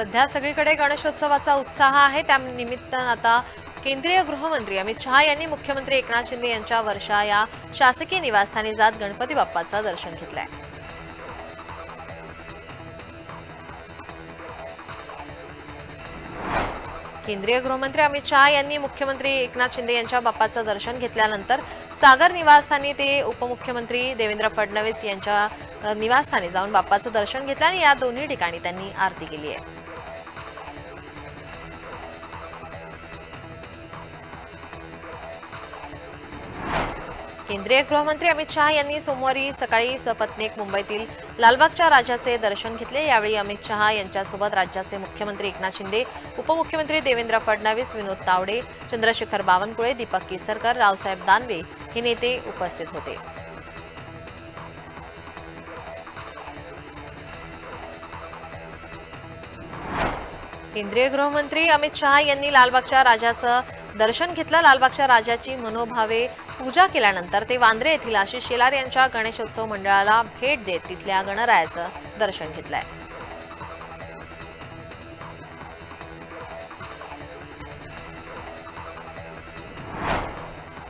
सध्या सगळीकडे गणेशोत्सवाचा उत्साह आहे. त्या निमित्तानं आता केंद्रीय गृहमंत्री अमित शहा यांनी मुख्यमंत्री एकनाथ शिंदे यांच्या वर्षा या शासकीय निवासस्थानी जात गणपती बाप्पाचं दर्शन घेतलंय. केंद्रीय गृहमंत्री अमित शहा यांनी मुख्यमंत्री एकनाथ शिंदे यांच्या बाप्पाचं दर्शन घेतल्यानंतर सागर निवासस्थानी ते उपमुख्यमंत्री देवेंद्र फडणवीस यांच्या निवासस्थानी जाऊन बाप्पाचं दर्शन घेतलं आणि या दोन्ही ठिकाणी त्यांनी आरती केली आहे. केंद्रीय गृहमंत्री अमित शहा यांनी सोमवारी सकाळी सपत्नीक मुंबईतील लालबागच्या राजाचे दर्शन घेतले. यावेळी अमित शहा यांच्यासोबत राज्याचे मुख्यमंत्री एकनाथ शिंदे उपमुख्यमंत्री देवेंद्र फडणवीस विनोद तावडे चंद्रशेखर बावनकुळे दीपक केसरकर रावसाहेब दानवे हे नेते उपस्थित होते. केंद्रीय गृहमंत्री अमित शहा यांनी लालबागच्या राजाचं दर्शन घेतलं लालबागच्या राजाची मनोभावे पूजा केल्यानंतर ते वांद्रे येथील आशिष शेलार यांच्या गणेशोत्सव मंडळाला भेट देत तिथल्या गणरायाचं दर्शन घेतलंय.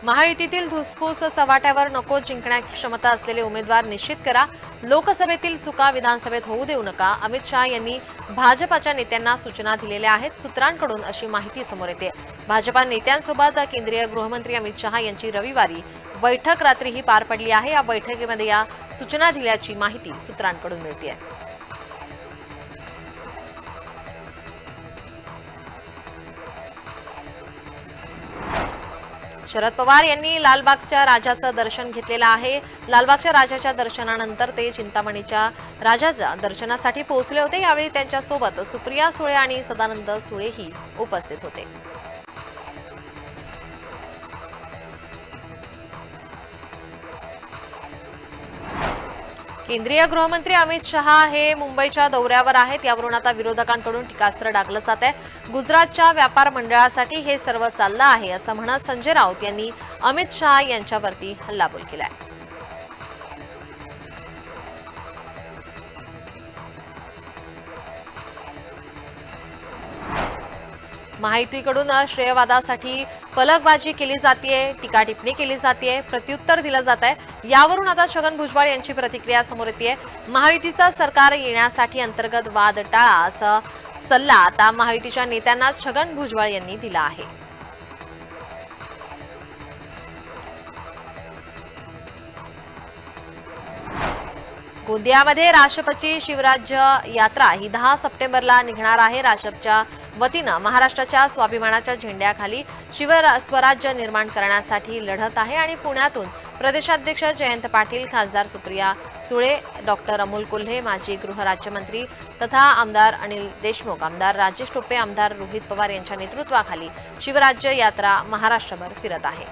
महायुतीतील धुसफूस चव्हाट्यावर नको जिंकण्याची क्षमता असलेले उमेदवार निश्चित करा. लोकसभेतील चुका विधानसभेत होऊ देऊ नका. अमित शहा यांनी भाजपाच्या नेत्यांना सूचना दिलेल्या आहेत. सूत्रांकडून अशी माहिती समोर येते. भाजपा नेत्यांसोबत केंद्रीय गृहमंत्री अमित शहा यांची रविवारी बैठक रात्रीही पार पडली आहे. या बैठकीमध्ये या सूचना दिल्याची माहिती सूत्रांकडून मिळते शरद पवार यांनी लालबागच्या राजाचं दर्शन घेतलेलं आहे. लालबागच्या राजाच्या दर्शनानंतर ते चिंतामणीच्या राजाच्या दर्शनासाठी पोहोचले होते. यावेळी त्यांच्यासोबत सुप्रिया सुळे आणि सदानंद सुळेही उपस्थित होते. केंद्रीय गृहमंत्री अमित शहा हे मुंबईच्या दौऱ्यावर आहेत. यावरून आता विरोधकांकडून टीकास्त्र डागलं जात आहे. गुजरातच्या व्यापार मंडळासाठी हे सर्व चाललं आहे असं म्हणत संजय राऊत यांनी अमित शहा यांच्यावरती हल्लाबोल केलाय. माहितीकडून श्रेयवादासाठी फलकबाजी केली जाते टीका टिप्पणी केली जाते प्रत्युत्तर दिलं जात आहे यावरून आता छगन भुजबळ यांची प्रतिक्रिया समोर येते महायुतीचं सरकार येण्यासाठी अंतर्गत वाद टाळा असा सल्ला आता महायुतीच्या नेत्यांना छगन भुजबळ यांनी दिला आहे. गोंदियामध्ये राष्ट्रपती शिवराज्य यात्रा ही दहा सप्टेंबरला निघणार आहे. राष्ट्रपच्या वतीनं महाराष्ट्राच्या स्वाभिमानाच्या झेंड्याखाली शिव स्वराज्य निर्माण करण्यासाठी लढत आहे आणि पुण्यातून प्रदेशाध्यक्ष जयंत पाटील खासदार सुप्रिया सुळे डॉक्टर अमोल कोल्हे माजी गृहराज्यमंत्री तथा आमदार अनिल देशमुख आमदार राजेश टोपे आमदार रोहित पवार यांच्या नेतृत्वाखाली शिवराज्य यात्रा महाराष्ट्रभर फिरत आहे.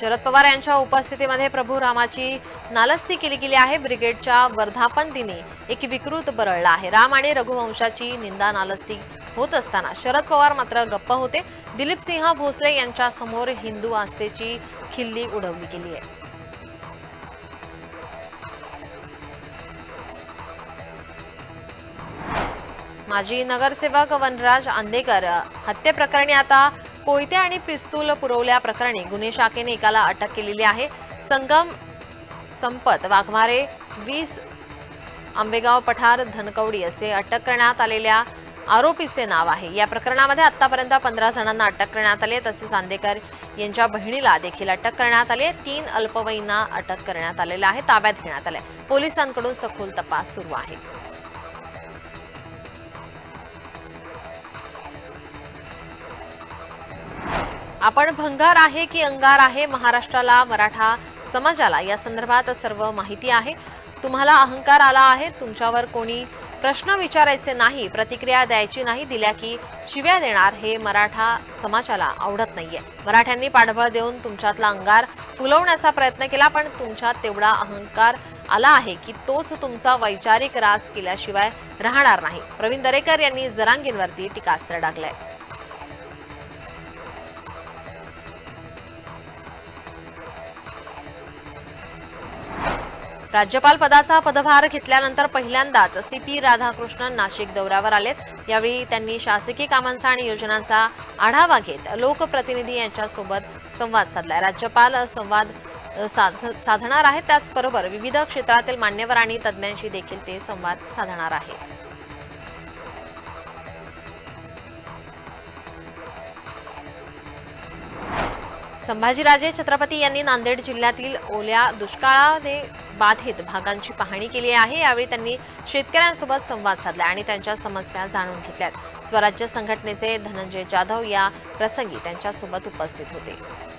शरद पवार यांच्या उपस्थितीमध्ये प्रभू रामाची नालस्ती केली गेली आहे. ब्रिगेडच्या वर्धापन दिनी एक विकृत बरळला आहे. राम आणि रघुवंशाची निंदा नालस्ती होत असताना शरद पवार मात्र गप्प होते. दिलीप सिंह भोसले यांच्या समोर हिंदू आस्थेची खिल्ली उडवली गेली आहे. माजी नगरसेवक वनराज आंदेकर हत्येप्रकरणी आता कोयते आणि पिस्तूल पुरवल्या प्रकरणी गुन्हे शाखेने एकाला अटक केलेली आहे. संगम संपत. वाघमारे वीस आंबेगाव पठार धनकवडी असे अटक करण्यात आलेल्या आरोपीचे नाव आहे. या प्रकरणामध्ये आतापर्यंत पंधरा जणांना अटक करण्यात आले तसेच आंदेकर यांच्या बहिणीला देखील अटक करण्यात आली तीन अल्पवयींना अटक करण्यात आलेलं आहे. ताब्यात घेण्यात आले पोलिसांकडून सखोल तपास सुरू आहे. आपण भंगार आहे की अंगार आहे? महाराष्ट्राला मराठा समाजाला या संदर्भात सर्व माहिती आहे. तुम्हाला अहंकार आला आहे. तुमच्यावर कोणी प्रश्न विचारायचे नाही प्रतिक्रिया द्यायची नाही दिल्या की शिव्या देणार हे मराठा समाजाला आवडत नाहीये. मराठ्यांनी पाठबळ देऊन तुमच्यातला अंगार फुलवण्याचा प्रयत्न केला पण तुमच्यात तेवढा अहंकार आला आहे की तोच तुमचा वैचारिक रास केल्याशिवाय राहणार नाही. प्रवीण दरेकर यांनी जरांगींवरती टीकास्त्र डागलंय राज्यपाल पदाचा पदभार घेतल्यानंतर पहिल्यांदाच सी पी राधाकृष्णन नाशिक दौऱ्यावर आलेत. यावेळी त्यांनी शासकीय कामांचा आणि योजनांचा आढावा घेत लोकप्रतिनिधी यांच्यासोबत संवाद साधलाय राज्यपाल संवाद साध साधणार आहेत. त्याचबरोबर विविध क्षेत्रातील मान्यवर आणि तज्ज्ञांशी देखील ते संवाद साधणार आहेत. संभाजीराजे छत्रपती यांनी नांदेड जिल्ह्यातील ओल्या दुष्काळाने बाधित भागांची पाहणी केली आहे. यावेळी त्यांनी शेतकऱ्यांसोबत संवाद साधला आणि त्यांच्या समस्या जाणून घेतल्यात. स्वराज्य संघटनेचे धनंजय जाधव या प्रसंगी त्यांच्यासोबत उपस्थित होते.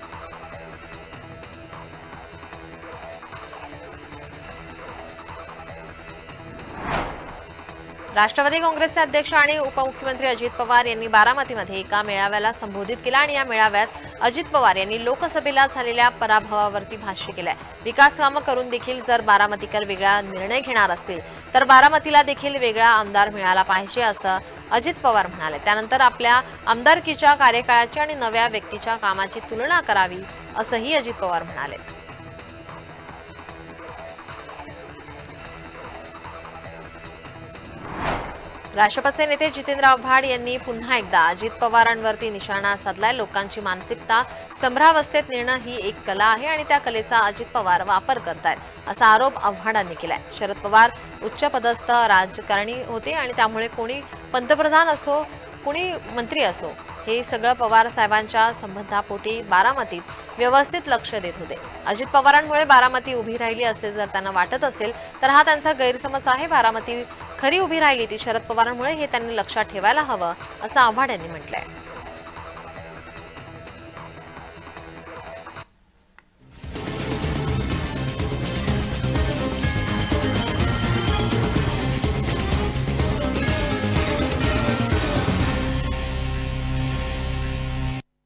राष्ट्रवादी काँग्रेसचे अध्यक्ष आणि उपमुख्यमंत्री अजित पवार यांनी बारामतीमध्ये एका मेळाव्याला संबोधित केला आणि या मेळाव्यात अजित पवार यांनी लोकसभेला झालेल्या पराभवावरती भाष्य केलंय. विकास कामं करून देखील जर बारामतीकर वेगळा निर्णय घेणार असतील तर बारामतीला देखील वेगळा आमदार मिळाला पाहिजे असं अजित पवार म्हणाले. त्यानंतर आपल्या आमदारकीच्या कार्यकाळाची आणि नव्या व्यक्तीच्या कामाची तुलना करावी असंही अजित पवार म्हणाले. राष्ट्रपतीचे नेते जितेंद्र आव्हाड यांनी पुन्हा एकदा अजित पवारांवरती निशाणा साधलाय. लोकांची मानसिकता संभ्रावस्थेत नेणं ही एक कला आहे आणि त्या कलेचा अजित पवार वापर करतायत असा आरोप आव्हाडांनी केलाय. शरद पवार उच्च पदस्थ राजकारणी होते आणि त्यामुळे कोणी पंतप्रधान असो कोणी मंत्री असो हे सगळं पवार साहेबांच्या संबंधापोटी बारामतीत व्यवस्थित लक्ष देत होते. अजित पवारांमुळे बारामती उभी राहिली असे जर त्यांना वाटत असेल तर हा त्यांचा गैरसमज आहे. बारामती खरी उभी राहिली ती शरद पवारांमुळे हे त्यांनी लक्षात ठेवायला हवं असं आव्हाड यांनी म्हटलंय.